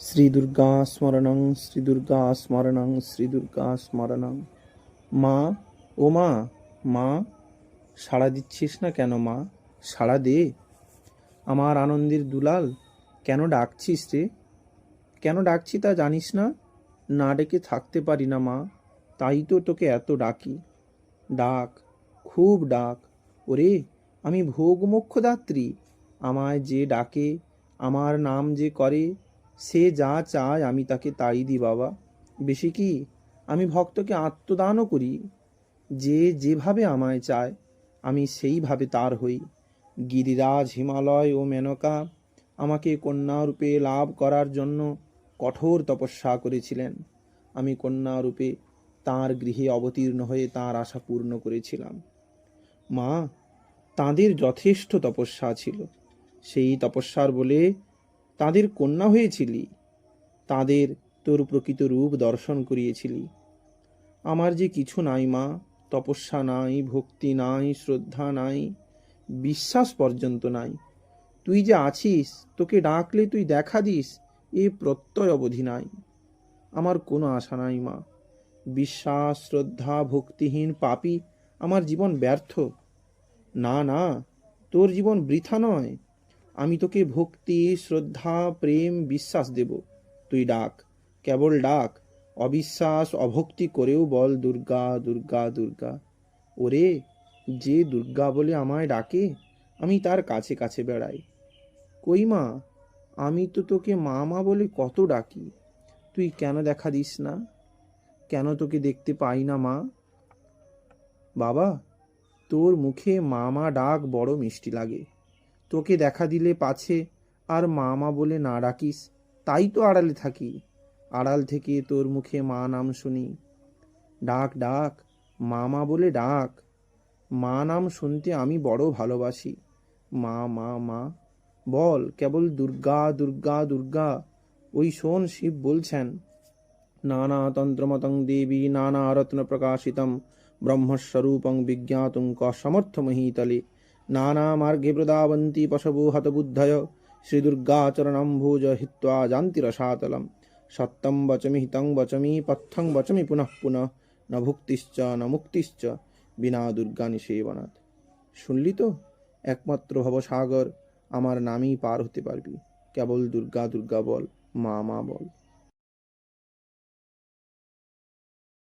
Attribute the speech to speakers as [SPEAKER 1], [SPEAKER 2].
[SPEAKER 1] শ্রীদুর্গা স্মরণং শ্রীদুর্গা স্মরণং শ্রীদুর্গা স্মরণং। মা, ও মা মা, সাড়া দিচ্ছিস না কেন মা? সাড়া দে। আমার আনন্দের দুলাল, কেন ডাকছিস রে? কেন ডাকছি তা জানিস না? না ডেকে থাকতে পারি না মা, তাই তো তোকে এত ডাকি। ডাক, খুব ডাক। ওরে, আমি ভোগ মোক্ষদাত্রী আমায় যে ডাকে, আমার নাম যে করে সে যা চায় আমি তাকে তাই দিই বাবা। বেশি কি? আমি ভক্তকে আত্মদানও করি। যে যেভাবে আমায় চায়, আমি সেইভাবে তার হই। গিরিরাজ হিমালয় ও মেনকা আমাকে কন্যারূপে লাভ করার জন্য কঠোর তপস্যা করেছিলেন। আমি কন্যারূপে তাঁর গৃহে অবতীর্ণ হয়ে তাঁর আশা পূর্ণ করেছিলাম। মা, তাঁদের যথেষ্ট তপস্যা ছিল। সেই তপস্যার বলে তাদের কন্যা হয়েছিলি, তাদের তোর প্রকৃত রূপ দর্শন করিয়েছিলি। আমার যে কিছু নাই মা, তপস্যা নাই, ভক্তি নাই, শ্রদ্ধা নাই, বিশ্বাস পর্যন্ত নাই। তুই যে আছিস, তোকে ডাকলে তুই দেখা দিস, এ প্রত্যয় অবধি নাই। আমার কোনো আশা নাই মা। বিশ্বাস, শ্রদ্ধা, ভক্তিহীন পাপি আমার জীবন ব্যর্থ। না না, তোর জীবন বৃথা নয়। আমি তোকে ভক্তি, শ্রদ্ধা, প্রেম, বিশ্বাস দেব। তুই ডাক। কেবল ডাক। অবিশ্বাস, অভক্তি করেও বল, দুর্গা দুর্গা দুর্গা। ওরে, যে দুর্গা বলে আমায় ডাকে, আমি তার কাছে কাছে বেড়াই। কই মা, আমি তো তোকে মা মা বলে কত ডাকি। তুই কেন দেখা দিস না? কেন তোকে দেখতে পাই না মা? বাবা, তোর মুখে মা মা ডাক বড় মিষ্টি লাগে। তোকে দেখা দিলে পাছে, আর মা মা বলে না ডাকিস, তাই তো আড়ালে থাকি। আড়াল থেকে তোর মুখে মা নাম শুনি। ডাক ডাক মা মা বলে ডাক। মা নাম শুনতে আমি বড় ভালোবাসি। মা মা মা, বল, কেবল দুর্গা দুর্গা দুর্গা, ওই শোন শিব বলছেন। নানা তন্ত্রমতং দেবী, নানা রত্ন প্রকাশিতম ব্রহ্মস্বরূপং বিজ্ঞাতুং ক সমর্থমহীতলে। নানা মার্গে প্রদাবন্তি পশবু হতবুদ্ধয় শ্রীদুর্গাচরণম্ভোজ হিত্বা যান্তি রসাতলম সত্যম বচমি হিতং বচমি পথ্যং বচমি পুনঃ পুনঃ ন ভুক্তিশ্চ ন মুক্তিশ্চ বিনা দুর্গা নিষেবনাথ শুনলি তো? একমাত্র ভবসাগর আমার নামই পার হতে পারবি। কেবল দুর্গা দুর্গা বল, মা মা বল।